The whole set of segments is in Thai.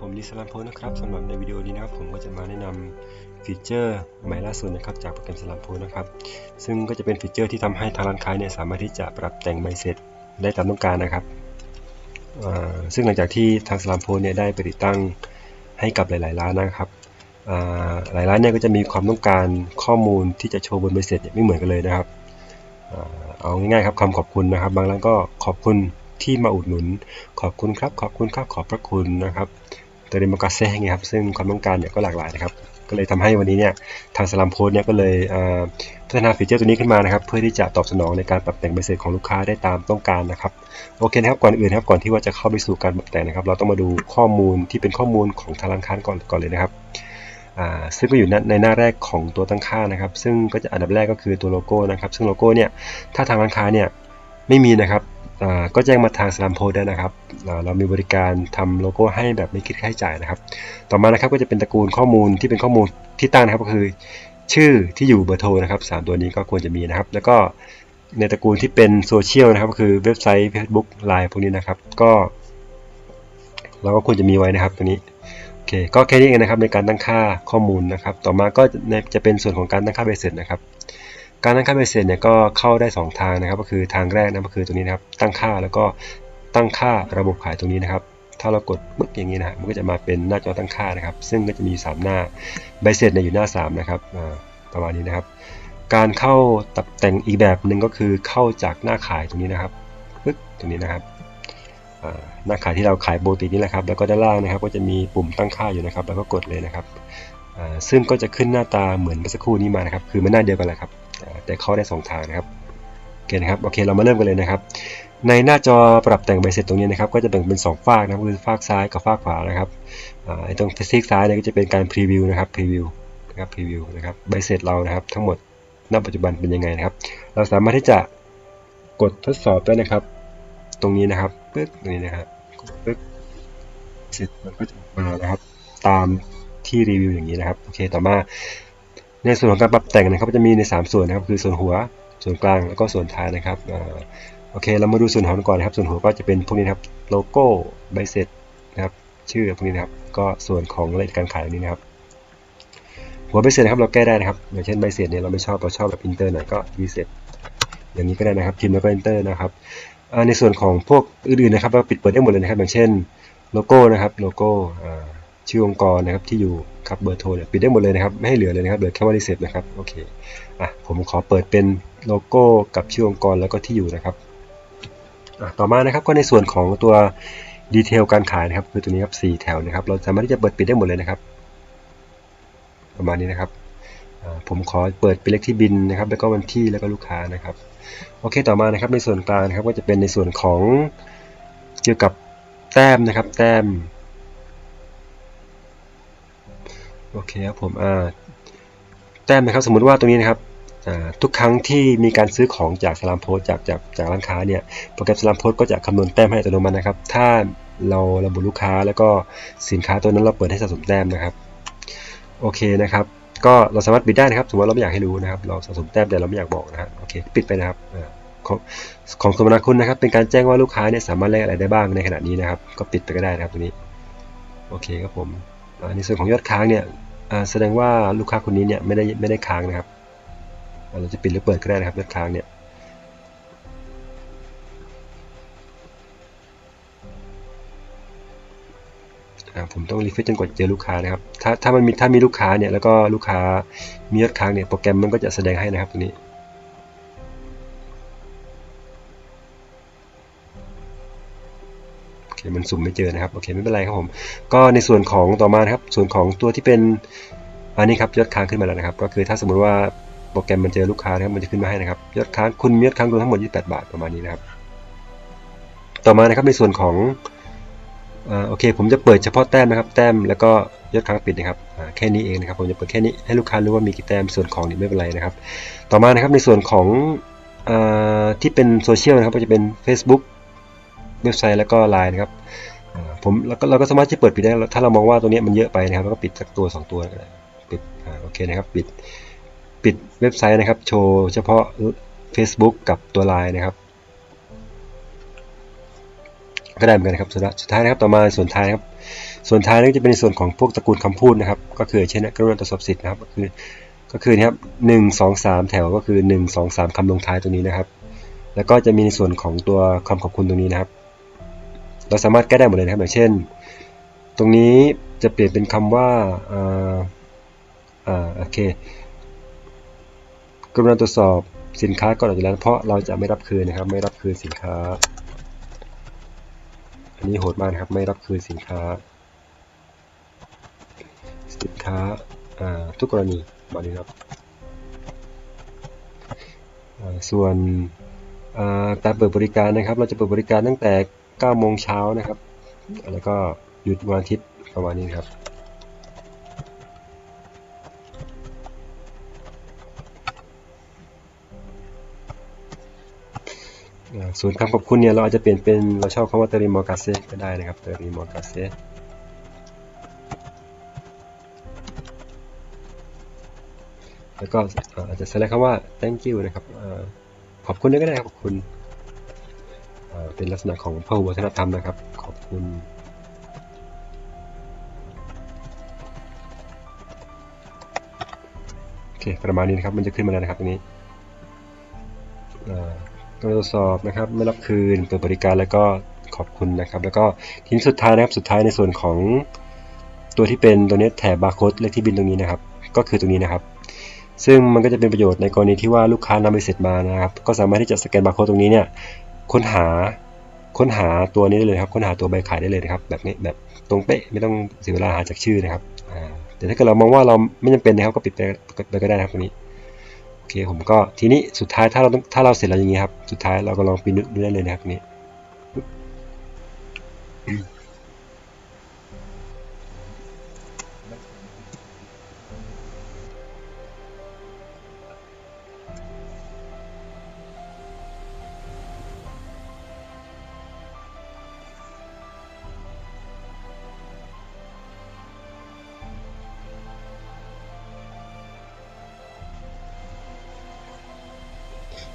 ผมลิสลามโพนะครับสำหรับในวิดีโอนี้นะครับผมก็จะมาแนะนำฟีเจอร์ใหม่ล่าสุดนะครับจากโปรแกรมสลามโพนะครับ ซึ่งก็จะเป็นฟีเจอร์ที่ทำให้ทางร้านค้าเนี่ยสามารถที่จะปรับแต่งใบเสร็จได้ตามต้องการนะครับ ซึ่งหลังจากที่ทางสลามโพเนี่ยได้ไปติดตั้งให้กับหลาย ๆ ร้านนะครับหลายร้านเนี่ยก็จะมีความต้องการข้อมูลที่จะโชว์บนใบเสร็จไม่เหมือนกันเลยนะครับเอาง่ายๆครับคำขอบคุณนะครับ บางร้านก็ขอบคุณที่มาอุดหนุน ขอบคุณครับ ขอบคุณครับ ขอบพระคุณนะครับ เตเรมกาเซ่ไงครับซึ่งความต้องการเนี่ยก็หลากหลายนะครับก็เลยทำให้วันนี้เนี่ยทางสลัมโพสเนี่ยก็เลยพัฒนาฟีเจอร์ตัวนี้ขึ้นมานะครับ เพื่อที่จะตอบสนองในการปรับแต่งใบเสร็จของลูกค้าได้ตามต้องการนะครับโอเคนะครับก่อนอื่นครับก่อนที่ว่าจะเข้าไปสู่การปรับแต่งนะครับ เราต้องมาดูข้อมูลที่เป็นข้อมูลของทางร้านค้าก่อนก่อนเลยนะครับซึ่งก็อยู่ในในหน้าแรกของตัวตั้งค่านะครับ ซึ่งก็จะอันดับแรกก็คือตัวโลโก้นะครับ ซึ่งโลโก้เนี่ยถ้าทางร้านค้าเนี่ยไม่มีนะครับ ก็แจ้งมาทางสลัมโพได้นะครับ เรามีบริการทำโลโก้ให้แบบไม่คิดค่าใช้จ่ายนะครับ ต่อมานะครับก็จะเป็นตระกูลข้อมูลที่เป็นข้อมูลที่ตั้งนะครับก็คือ ชื่อที่อยู่เบอร์โทรนะครับสามตัวนี้ก็ควรจะมีนะครับ แล้วก็ในตระกูลที่เป็นโซเชียลนะครับก็คือเว็บไซต์ Facebook Line พวกนี้นะครับ ก็ เราก็ควรจะมีไว้นะครับตัวนี้โอเคก็แค่นี้เองนะครับในการตั้งค่าข้อมูลนะครับ ต่อมาก็จะเป็นส่วนของการตั้งค่าเบสเสร็จนะครับ การตั้งค่าเบสเสร็จเนี่ยก็เข้าได้ 2 ทางนะครับ ก็คือทางแรกนะก็คือตัวนี้นะครับ ตั้งค่าแล้วก็ตั้งค่าระบบขายตรงนี้นะครับ ถ้าเรากดปึ๊กอย่างนี้นะมันก็จะมาเป็นหน้าจอตั้งค่านะครับ ซึ่งก็จะมี 3 หน้าใบเสร็จเนี่ยอยู่หน้า 3 นะครับประมาณนี้นะครับ การเข้าตัดแต่งอีกแบบหนึ่งก็คือเข้าจากหน้าขายตรงนี้นะครับปึ๊กตรงนี้นะครับหน้าขายที่เราขายปกตินี่แหละครับ แล้วก็ด้านล่างนะครับ ก็จะมีปุ่มตั้งค่าอยู่นะครับ แล้วก็กดเลยนะครับซึ่งก็จะขึ้นหน้าตาเหมือนเมื่อสักครู่นี้มานะครับ คือมันหน้าเดียวกันแหละครับ แต่เข้าได้สองทางนะครับโอเคนะครับโอเคเรามาเริ่มกันเลยนะครับ ในหน้าจอปรับแต่งใบเสร็จตรงนี้นะครับ ก็จะแบ่งเป็น2ฝากนะคือฝากซ้ายกับฝากขวานะครับไอ้ตรงซีกซ้ายเนี่ยก็จะเป็นการพรีวิวนะครับพรีวิวนะครับพรีวิวนะครับใบเสร็จเรานะครับ ทั้งหมดณปัจจุบันเป็นยังไงนะครับ เราสามารถที่จะกดทดสอบได้นะครับ ตรงนี้นะครับปึ๊กตรงนี้นะครับปึ๊กเสร็จมันก็จะมานะครับ ตามที่รีวิวอย่างนี้นะครับ โอเค ต่อมา ในส่วนของการปรับแต่งนะครับจะมีใน 3 ส่วนนะครับ คือส่วนหัวส่วนกลางแล้วก็ส่วนท้ายนะครับอโอเคเรามาดูส่วนหัวก่อนนะครับ ส่วนหัวก็จะเป็นพวกนี้นครับโลโก้ใบเสร็จนะครับ ชื่อพวกนี้นะครับ ก็ส่วนของรายละเอียดการขายนี้นะครับ หัวใบเสร็จนะครับเราแก้ได้นะครับ อย่างเช่นใบเสร็จเนี่ยเราไม่ชอบเราชอบแบบอินเตอร์หน่อยก็รีเซ็ตอย่างนี้ก็ได้นะครับพิมพ์แล้วก็อินเตอร์นะครับในส่วนของพวกอื่นๆนะครับเราปิดเปิดได้หมดเลยนะครับ อย่างเช่นโลโก้นะครับโลโก้อ ชื่อองค์กรนะครับที่อยู่ครับเบอร์โทรเนี่ยปิดได้หมดเลยนะครับไม่ให้เหลือเลยนะครับเหลือแค่ว่ารีเซ็ตนะครับโอเคอะผมขอเปิดเป็นโลโก้กับชื่อองค์กรแล้วก็ที่อยู่นะครับอะต่อมานะครับก็ในส่วนของตัวดีเทลการขายนะครับคือตัวนี้ครับสี่แถวนะครับ เราสามารถที่จะเปิดปิดได้หมดเลยนะครับ ประมาณนี้นะครับอ่าผมขอเปิดเป็นเลขที่บินนะครับ แล้วก็วันที่แล้วก็ลูกค้านะครับ โอเคต่อมานะครับในส่วนกลางนะครับก็จะเป็นในส่วนของเกี่ยวกับแต้มนะครับ แต้ม โอเคครับผมอ่าแต้มนะครับสมมุติว่าตรงนี้นะครับอ่าทุกครั้งที่มีการซื้อของจากสลามโพสจากจากจากร้านค้าเนี่ยโปรแกรมสลามโพสก็จะคำนวณแต้มให้อัตโนมัตินะครับ ถ้าเราระบุลูกค้าแล้วก็สินค้าตัวนั้นเราเปิดให้สะสมแต้มนะครับโอเคนะครับ ก็เราสามารถปิดได้นะครับสมมติว่าเราไม่อยากให้รู้นะครับ เราสะสมแต้มแต่เราไม่อยากบอกนะฮะโอเคปิดไปนะครับอ่าของของสมนาคุณนะครับ เป็นการแจ้งว่าลูกค้าเนี่ยสามารถแลกอะไรได้บ้างในขณะนี้นะครับ ก็ปิดไปก็ได้นะครับตัวนี้โอเคครับผม ในส่วนของยอดค้างเนี่ยแสดงว่าลูกค้าคนนี้เนี่ยไม่ได้ไม่ได้ค้างนะครับเราจะปิดหรือเปิดก็ได้นะครับยอดค้างเนี่ยผมต้องรีเฟรชจนกว่าเจอลูกค้านะครับ ถ้าถ้ามันมีถ้ามีลูกค้าเนี่ยแล้วก็ลูกค้ามียอดค้างเนี่ยโปรแกรมมันก็จะแสดงให้นะครับตัวนี้ เคมันสุ่มไม่เจอนะครับโอเคไม่เป็นไรครับผมก็ในส่วนของต่อมานะครับส่วนของตัวที่เป็นอันนี้ครับยอดค้างขึ้นมาแล้วนะครับ ก็คือถ้าสมมุติว่าโปรแกรมมันเจอลูกค้านะครับมันจะขึ้นมาให้นะครับยอดค้างคุณมียอดค้างรวมทั้งหมด 28 บาทประมาณนี้นะครับ ต่อมานะครับในส่วนของอโอเค ผมจะเปิดเฉพาะแต้มนะครับ แต้มแล้วก็ยอดค้างปิดนะครับแค่นี้เองนะครับ ผมจะเปิดแค่นี้ให้ลูกค้ารู้ว่ามีกี่แต้มส่วนของนี่ไม่เป็นไรนะครับ ต่อมานะครับในส่วนของอที่เป็นโซเชียลนะครับก็จะเป็น Facebook เว็บไซต์แล้วก็ไลน์นะครับผมแล้วก็เราก็สามารถที่เปิดปิดได้ ถ้าเรามองว่าตัวนี้มันเยอะไปนะครับเราก็ปิดสักตัว 2 ตัวก็ได้ปิดอโอเคนะครับปิดปิดเว็บไซต์นะครับ โชว์เฉพาะ Facebook กับตัวไลน์นะครับ ก็ได้เหมือนกันนะครับสุดท้ายสุดท้ายนะครับต่อมาส่วนท้ายนะครับ ส่วนท้ายนี่จะเป็นส่วนของพวกตระกูลคำพูดนะครับ ก็คือเช่นกรุณาตรวจสอบสิทธิ์นะครับก็คือก็คือนี่ครับหนึ่งสองสามแถวก็คือหนึ่งสองสามคำลงท้ายตรงนี้นะครับ แล้วก็จะมีในส่วนของตัวคำขอบคุณตรงนี้นะครับ เราสามารถแก้ได้หมดเลยนะครับอย่างเช่น ตรงนี้จะเปลี่ยนเป็นคำว่าอ่าอ่าโอเคกรุณาตรวจสอบสินค้าก่อนออกจากร้านเพราะเราจะไม่รับคืนนะครับ ไม่รับคืนสินค้า อันนี้โหดมากนะครับไม่รับคืนสินค้า สินค้าอ่าทุกกรณีมานี้ครับอ่าส่วนอ่าการเปิดบริการนะครับ เราจะเปิดบริการตั้งแต่ 9โมงเช้านะครับ แล้วก็หยุดวันอาทิตย์ประมาณนี้ครับ ส่วนคำขอบคุณเนี่ยเราอาจจะเปลี่ยนเป็นเราชอบคำว่าเตริมอร์กาเซก็ได้นะครับเตริมอร์กาเซแล้วก็อาจจะใส่คำว่า thank you นะครับขอบคุณด้วยก็ได้ขอบคุณ เป็นลักษณะของพหุวัฒนธรรมนะครับ ขอบคุณโอเคประมาณนี้นะครับมันจะขึ้นมาแล้วนะครับตรงนี้อ่าตรวจสอบนะครับไม่รับคืนเปิดบริการแล้วก็ขอบคุณนะครับ แล้วก็ทีนี้สุดท้ายนะครับสุดท้ายในส่วนของตัวที่เป็นตัวนี้แถบบาร์โค้ดเลขที่บินตรงนี้นะครับ ก็คือตรงนี้นะครับ ซึ่งมันก็จะเป็นประโยชน์ในกรณีที่ว่าลูกค้านำไปเสร็จมานะครับ ก็สามารถที่จะสแกนบาร์โค้ดตรงนี้เนี่ย ค้นหาค้นหาตัวนี้ได้เลยครับ ค้นหาตัวใบขายได้เลยนะครับ แบบนี้แบบตรงเป๊ะไม่ต้องเสียเวลาหาจากชื่อนะครับแต่ถ้าเกิดเรามองว่าเราไม่จำเป็นนะครับก็ปิดไปก็ได้นะครับตรงนี้โอเคผมก็ทีนี้สุดท้ายถ้าเราถ้าเราเสร็จแล้วอย่างนี้ครับสุดท้ายเราก็ลองปีนดูได้เลยนะครับนี้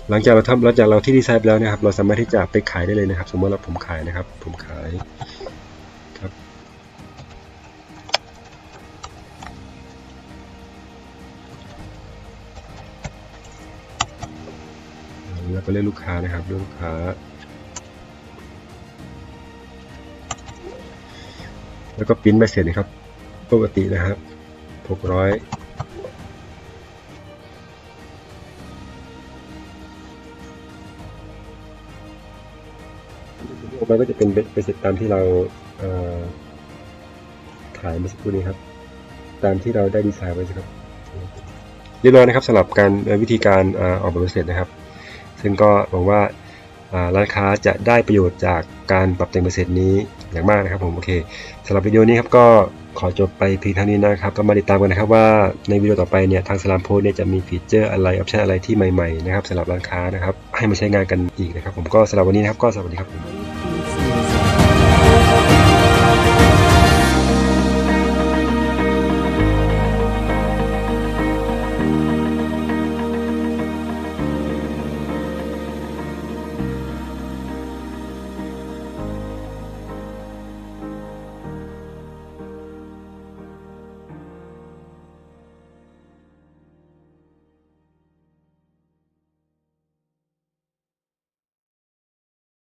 หลังจากเราทำหลังจากเราที่ดีไซน์ไปแล้วนะครับ เราสามารถที่จะไปขายได้เลยนะครับ สมมติว่าผมขายนะครับ ผมขายครับ แล้วก็เลือกลูกค้านะครับเลือกลูกค้า แล้วก็ปริ้นใบเสร็จนะครับ ปกตินะครับ600 มันก็จะเป็นไปเสร็จตามที่เราเอ่อขายเมื่อสักครู่นี้ครับ ตามที่เราได้ดีไซน์ไว้นะครับเรียบร้อยนะครับสำหรับการวิธีการอออกแบบเสร็จนะครับ ซึ่งก็หวังว่าอ่าร้านค้าจะได้ประโยชน์จากการปรับแต่งเสร็จนี้อย่างมากนะครับผมโอเคสำหรับวิดีโอนี้ครับก็ขอจบไปเพียงเท่านี้นะครับ ก็มาติดตามกันนะครับว่าในวิดีโอต่อไปเนี่ยทางสลามโพสเนี่ยจะมีฟีเจอร์อะไรออปชันอะไรที่ใหม่ๆนะครับสำหรับร้านค้านะครับให้มาใช้งานกันอีกนะครับ ผมก็สำหรับวันนี้นะครับก็สวัสดีครับผม